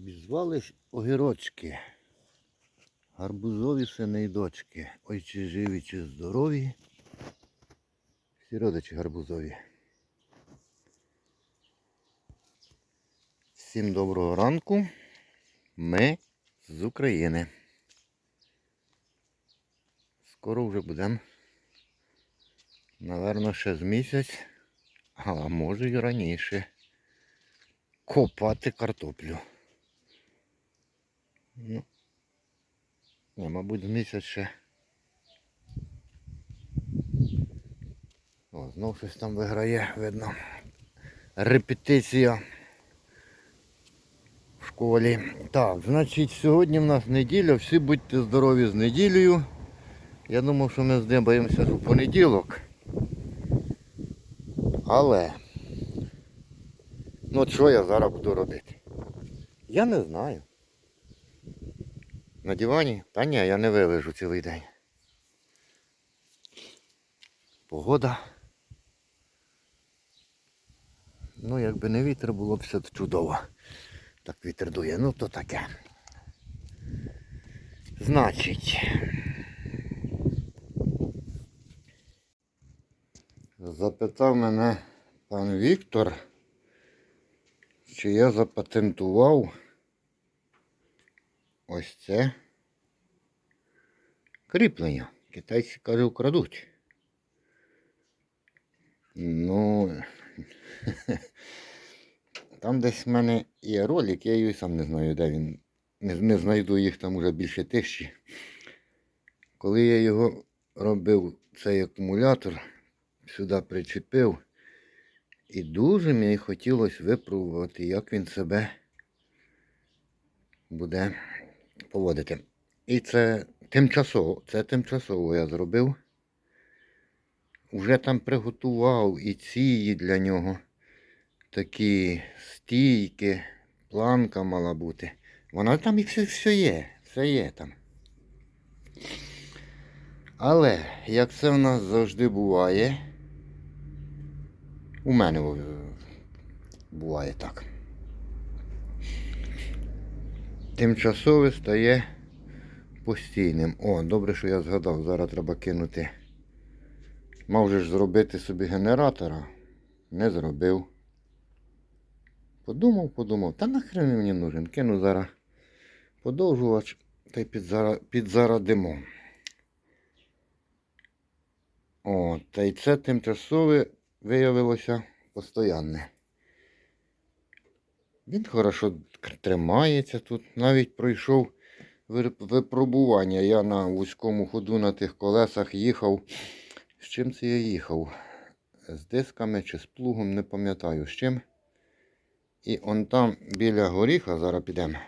Обізвались огірочки. Гарбузові сини й дочки. Ой чи живі, чи здорові. Всі родичі гарбузові. Всім доброго ранку. Ми з України. Скоро вже будемо, напевно, ще з місяць, а може й раніше, копати картоплю. Ну, не, мабуть, з місяць ще. О, знов щось там виграє, видно. Репетиція в школі. Так, значить, сьогодні в нас неділя, всі будьте здорові з неділею. Я думав, що ми здибаємося у понеділок. Але. Ну що я зараз буду робити? Я не знаю. На дивані? Та ні, я не вилежу цілий день. Погода. Ну, якби не вітер, було б все чудово. Так вітер дує, ну то таке. Значить. Запитав мене пан Віктор, чи я запатентував ось це кріплення. Китайці кажуть, крадуть. Ну, там десь в мене є ролик, я її сам не знаю, де він. Не, не знайду їх там уже більше тисячі. Коли я його робив, цей акумулятор, сюди причепив, і дуже мені хотілося випробувати, як він себе буде поводити. І це тимчасово, це тимчасово я зробив. Уже там приготував і ці для нього такі стійки, планка мала бути. Вона там і все, все є, все є там. Але, як це в нас завжди буває, у мене буває так. Тимчасове стає постійним. О, добре, що я згадав, зараз треба кинути. Мав же ж зробити собі генератора. Не зробив. Подумав, подумав, та нахрен мені нужен. Кину зараз подовжувач та й підзарадимо. О, та й це тимчасове виявилося постоянне. Він хорошо тримається тут. Навіть пройшов випробування. Я на вузькому ходу на тих колесах їхав. З чим це я їхав? З дисками чи з плугом, не пам'ятаю з чим. І он там біля горіха, зараз підемо.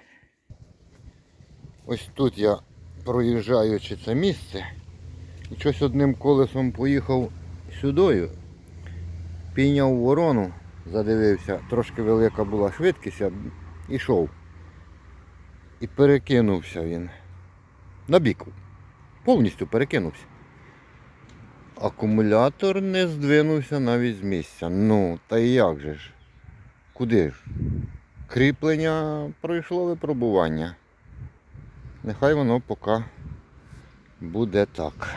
Ось тут я проїжджаючи це місце. І щось одним колесом поїхав сюдою. Пійняв ворону, задивився, трошки велика була швидкість, я йшов. І перекинувся він. На бік. Повністю перекинувся. Акумулятор не здвинувся навіть з місця. Ну, та як же ж? Куди ж? Кріплення пройшло випробування. Нехай воно поки буде так.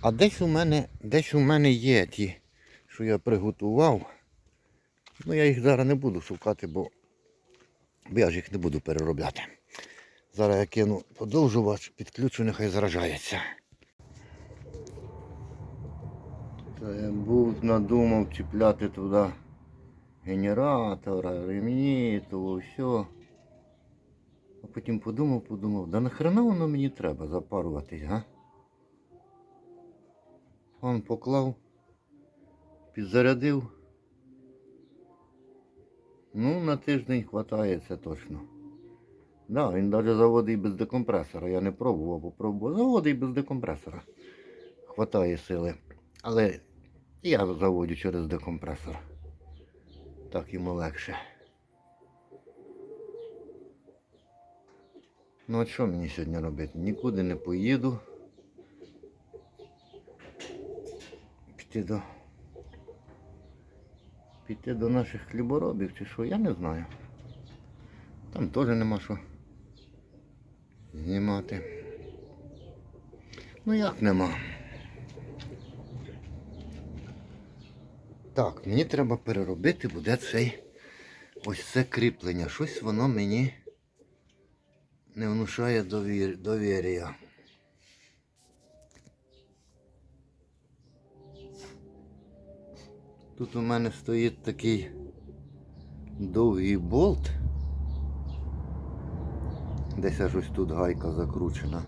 А десь у мене, десь у мене є ті, що я приготував. Ну я їх зараз не буду шукати, бо, я ж їх не буду переробляти. Зараз я кину подовжувач, підключу, нехай заражається. Та я був надумав чіпляти туди генератора, ремні, того все. А потім подумав, подумав, да нахрена воно мені треба запаруватись, га? Он поклав, підзарядив. Ну, на тиждень хватає це точно. Да, він навіть заводить без декомпресора. Я не пробував, попробував. Заводить без декомпресора. Хватає сили. Але я заводю через декомпресор. Так йому легше. Ну от що мені сьогодні робити? Нікуди не поїду. Піти до. Піти до наших хліборобів чи що, я не знаю. Там теж нема що знімати. Ну як нема. Так, мені треба переробити буде цей ось це кріплення. Щось воно мені не внушає довір... довір'я. Тут у мене стоїть такий довгий болт. Десь аж ось тут гайка закручена.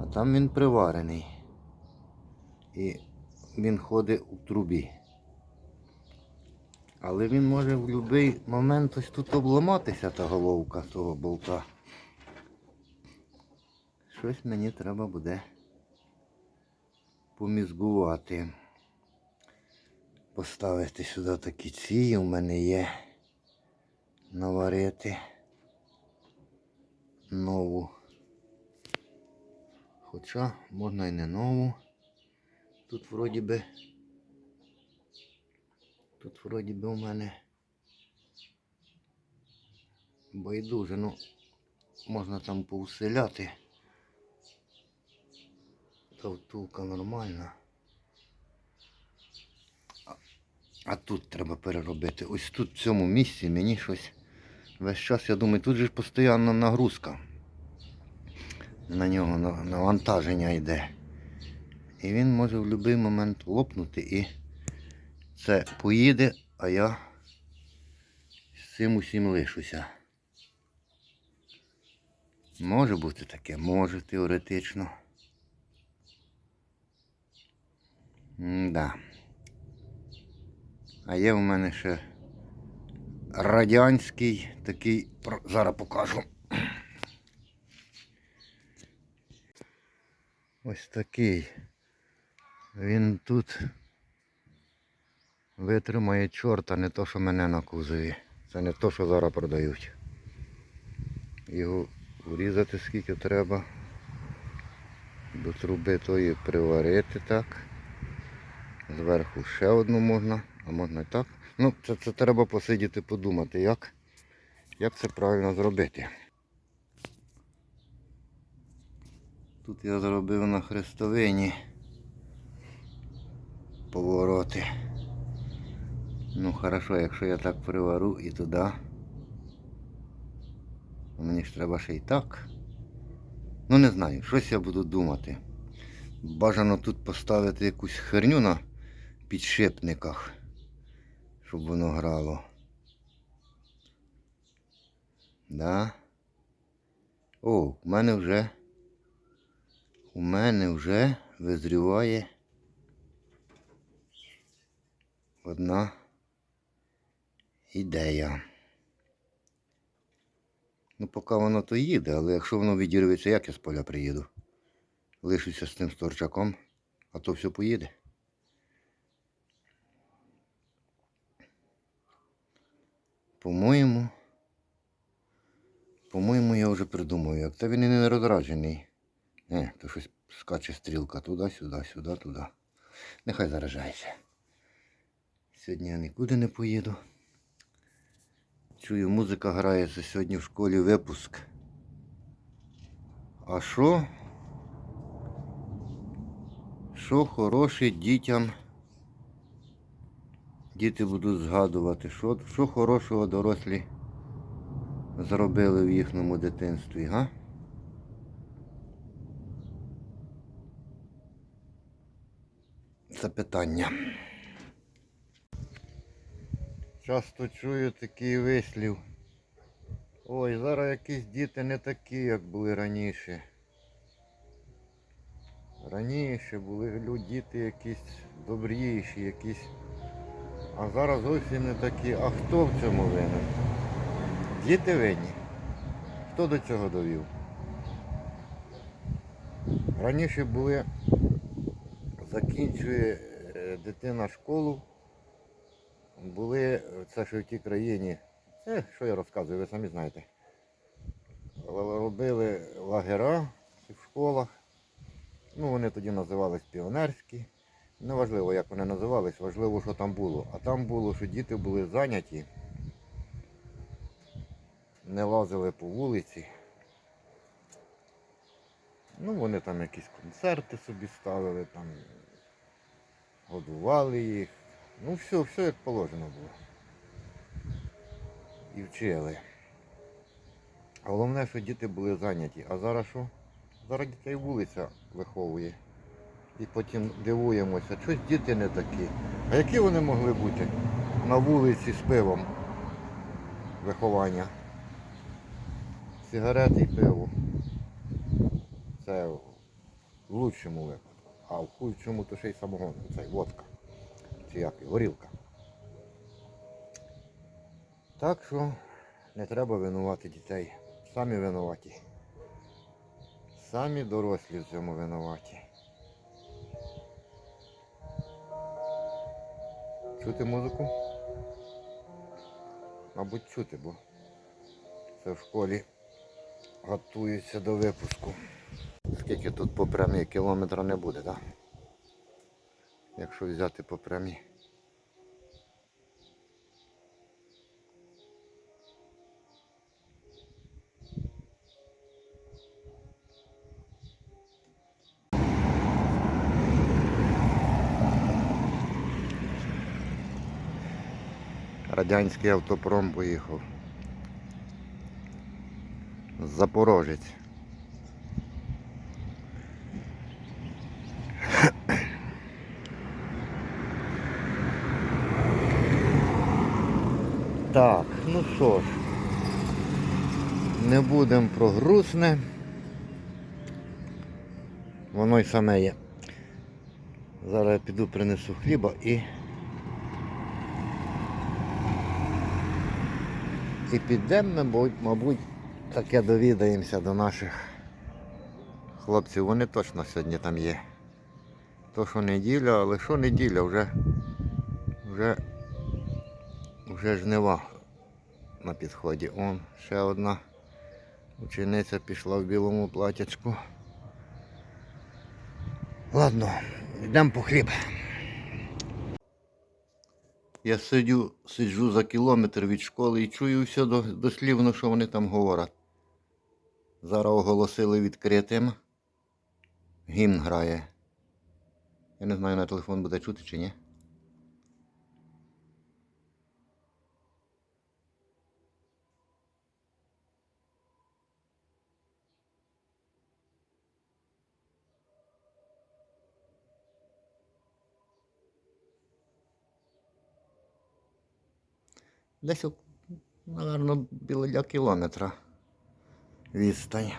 А там він приварений. І він ходить у трубі. Але він може в будь-який момент ось тут обламатися та головка того болта. Щось мені треба буде помізгувати. Поставити сюди такі ці, у мене є наварити нову. Хоча можна і не нову. Тут вроді би. Тут вроді би у мене байдуже, ну можна там поуселяти. Та втулка нормальна. А, а тут треба переробити. Ось тут в цьому місці мені щось весь час, я думаю, тут же ж постійна нагрузка. На нього навантаження йде. І він може в будь-який момент лопнути і це поїде, а я з цим усім лишуся. Може бути таке, може теоретично. Да. А є в мене ще радянський такий, зараз покажу. Ось такий. Він тут витримає чорта, не то, що мене на кузові. Це не то, що зараз продають. Його урізати скільки треба. До труби тої приварити так. Зверху ще одну можна, а можна і так. Ну, це, це треба посидіти, подумати, як, як це правильно зробити. Тут я зробив на хрестовині повороти. Ну хорошо, якщо я так привару і туди. Мені ж треба ще й так. Ну не знаю, щось я буду думати. Бажано тут поставити якусь херню на підшипниках, щоб воно грало. Да. О, у мене вже у мене вже визріває одна ідея. Ну, поки воно то їде, але якщо воно відірветься, як я з поля приїду? Лишуся з тим сторчаком, а то все поїде. По-моєму, по-моєму, я вже придумав, як. Та він і не розраджений. Не, то щось скаче стрілка туди-сюди, сюди, туди. Нехай заражається. Сьогодні я нікуди не поїду. Чую, музика грається сьогодні в школі випуск. А що? Що хороше дітям? Діти будуть згадувати, що, що хорошого дорослі зробили в їхньому дитинстві, га? Це питання. Часто чую такий вислів. Ой, зараз якісь діти не такі, як були раніше. Раніше були діти якісь добріші, якісь. А зараз зовсім не такі. А хто в цьому винен? Діти винні. Хто до цього довів? Раніше були, закінчує е, дитина школу, були, це що в тій країні, це що я розказую, ви самі знаєте. Робили лагера в школах. Ну, вони тоді називались піонерські. Неважливо, як вони називались, важливо, що там було. А там було, що діти були зайняті не лазили по вулиці. Ну, вони там якісь концерти собі ставили, там годували їх. Ну, все, все як положено було. І вчили. Головне, що діти були зайняті. А зараз що? Зараз дітей вулиця виховує. І потім дивуємося, щось діти не такі. А які вони могли бути на вулиці з пивом виховання? Сигарети і пиво. Це в лучшому випадку. А в худшому то ще й самогон, це водка. Чи як, горілка. Так що не треба винувати дітей. Самі винуваті. Самі дорослі в цьому винуваті. Чути музику? Мабуть, чути, бо це в школі готуються до випуску. Скільки тут по прямій кілометра не буде, так? Якщо взяти по прямій. Радянський автопром поїхав. Запорожець. Так, ну що ж, не будемо про грустне. Воно й саме є. Зараз я піду принесу хліба і. І підемо, мабуть, мабуть, таке довідаємося до наших хлопців. Вони точно сьогодні там є. То що неділя, але що неділя, вже, вже, вже жнива на підході. Он ще одна учениця пішла в білому платячку. Ладно, йдемо по хліб. Я сидю, сиджу за кілометр від школи і чую все до- дослівно, що вони там говорять. Зараз оголосили відкритим. Гімн грає. Я не знаю, на телефон буде чути чи ні. Десь, мабуть, біля кілометра відстань.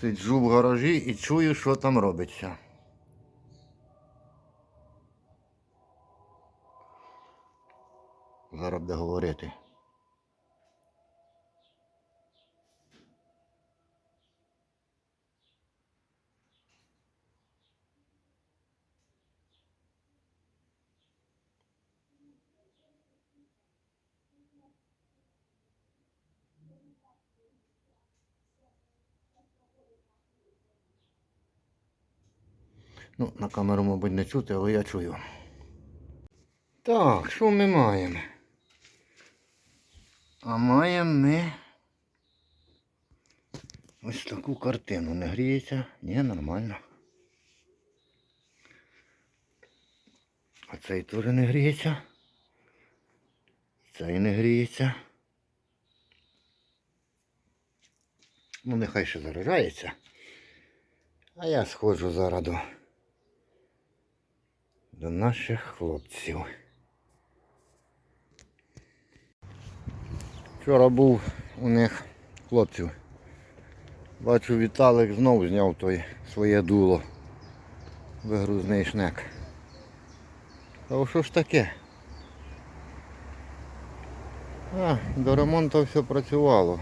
Сиджу в гаражі і чую, що там робиться. Зараз буде говорити. Ну, на камеру, мабуть, не чути, але я чую. Так, що ми маємо? А маємо ми ось таку картину. Не гріється? Ні, нормально. А цей теж не гріється. Цей не гріється. Ну, нехай ще заряджається. А я сходжу зараз до, до наших хлопців. Вчора був у них хлопців. Бачу, Віталик знов зняв той своє дуло. Вигрузний шнек. Та що ж таке? А, до ремонту все працювало.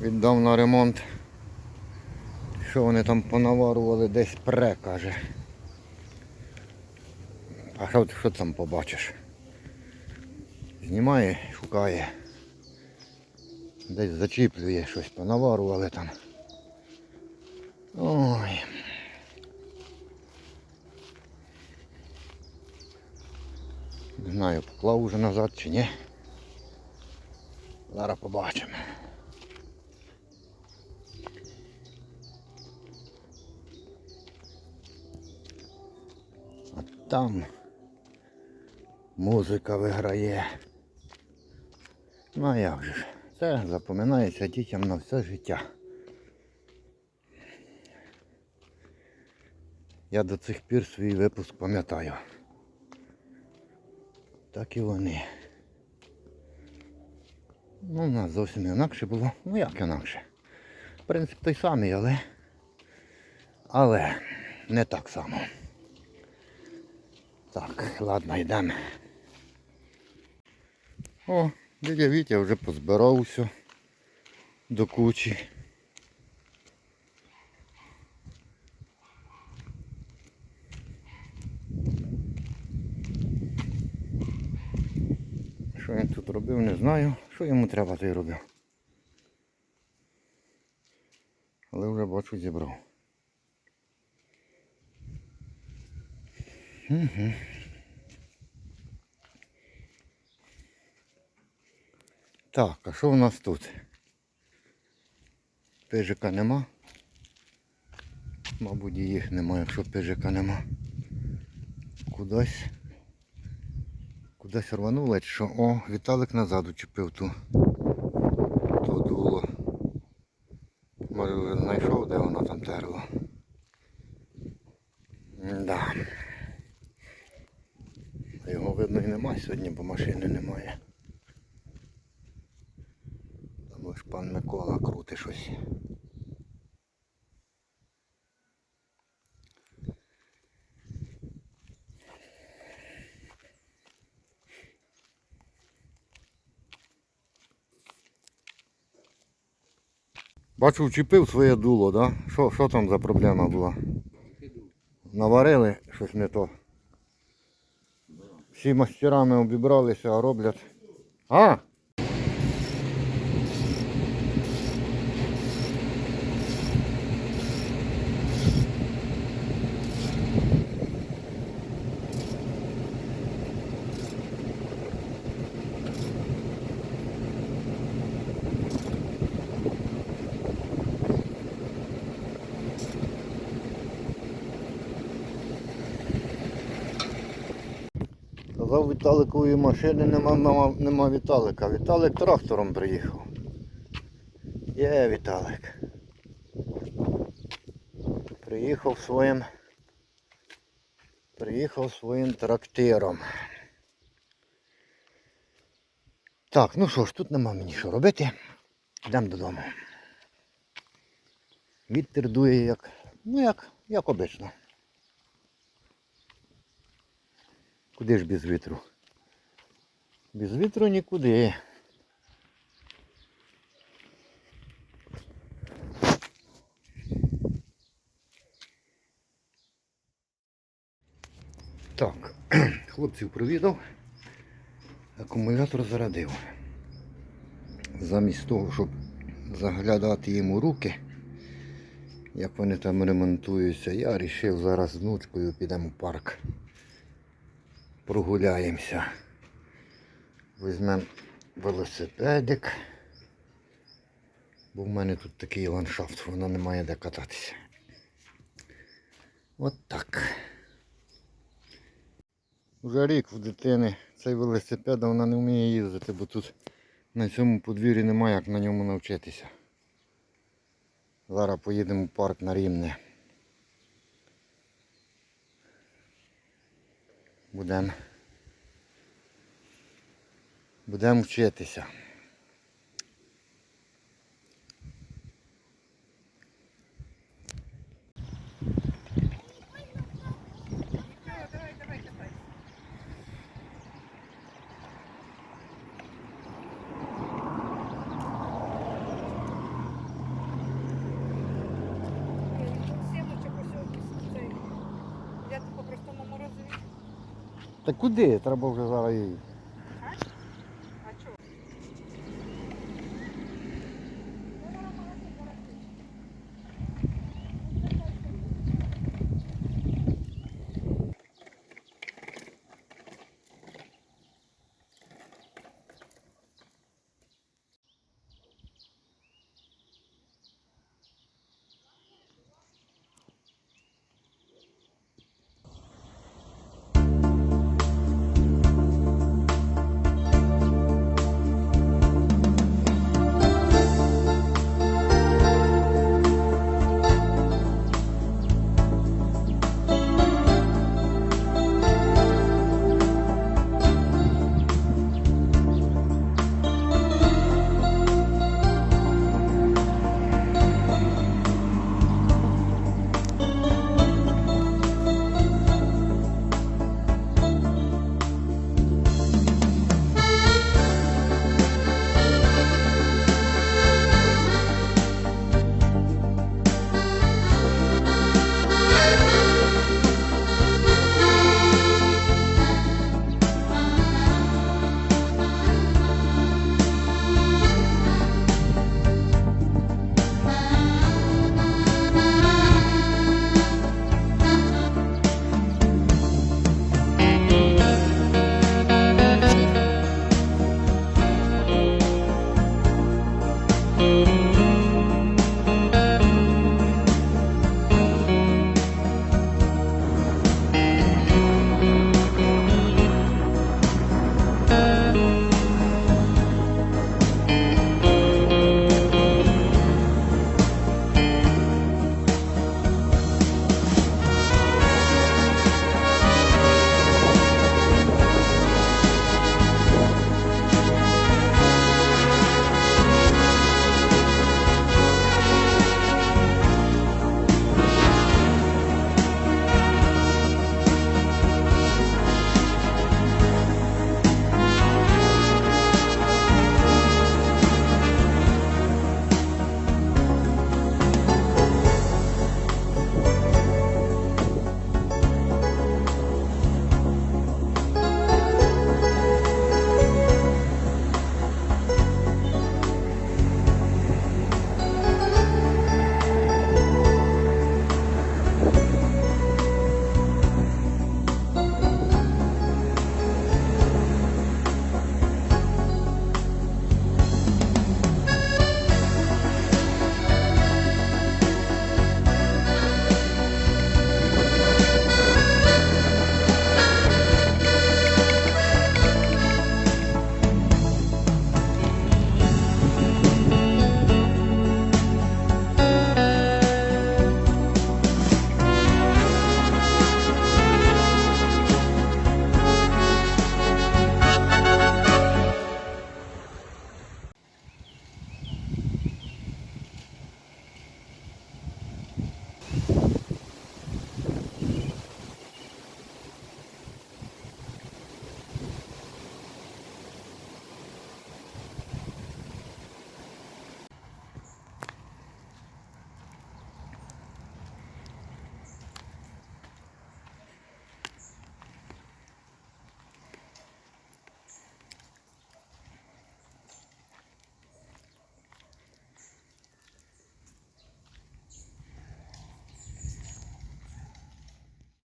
Віддав на ремонт. Що вони там понаварували, десь пре, каже. А що, що там побачиш? Знімає, шукає. Десь зачіплює щось, понаварували там. Ой. Не знаю, поклав уже назад чи ні. Зараз побачимо. А там музика виграє. Ну а як же ж? Це запоминається дітям на все життя. Я до цих пір свій випуск пам'ятаю. Так і вони. Ну, у нас зовсім інакше було. Ну як інакше. Принцип той самий, але. Але не так само. Так, ладно, йдемо. О, дядя Вітя вже позбирав все до кучі. Що він тут робив, не знаю. Що йому треба, то й робив. Але вже бачу зібрав. Угу. Так, а що у нас тут? Пижика нема. Мабуть, їх немає, якщо пижика нема. Кудись. Кудись рвануло, чи що. О, Віталик назад учепив ту. То дуло. Може вже знайшов, де воно там терло. Да. Його видно і немає сьогодні, бо машини немає. Там лиш пан Микола крутить щось. Бачу, вчепив своє дуло, да? Що, що там за проблема була? Наварили щось не то. Всі мастерами обібралися, а роблять. А! Казав Віталикової машини нема, нема, нема Віталика. Віталик трактором приїхав. Є Віталик. Приїхав своїм. Приїхав своїм трактиром. Так, ну що ж, тут нема мені що робити. Йдемо додому. Вітер дує як, ну як, як обично. Куди ж без вітру? Без вітру нікуди. Так, хлопців провідав, акумулятор зарядив. Замість того, щоб заглядати їм у руки, як вони там ремонтуються, я вирішив зараз з внучкою підемо в парк прогуляємося. Візьмемо велосипедик. Бо в мене тут такий ландшафт, воно немає де кататися. От так. Уже рік в дитини цей велосипед, а вона не вміє їздити, бо тут на цьому подвір'ї немає як на ньому навчитися. Зараз поїдемо в парк на Рівне. Будемо будемо вчитися. Сімочок ось цей. Я по простому морозові. Та куди? Треба вже зараз її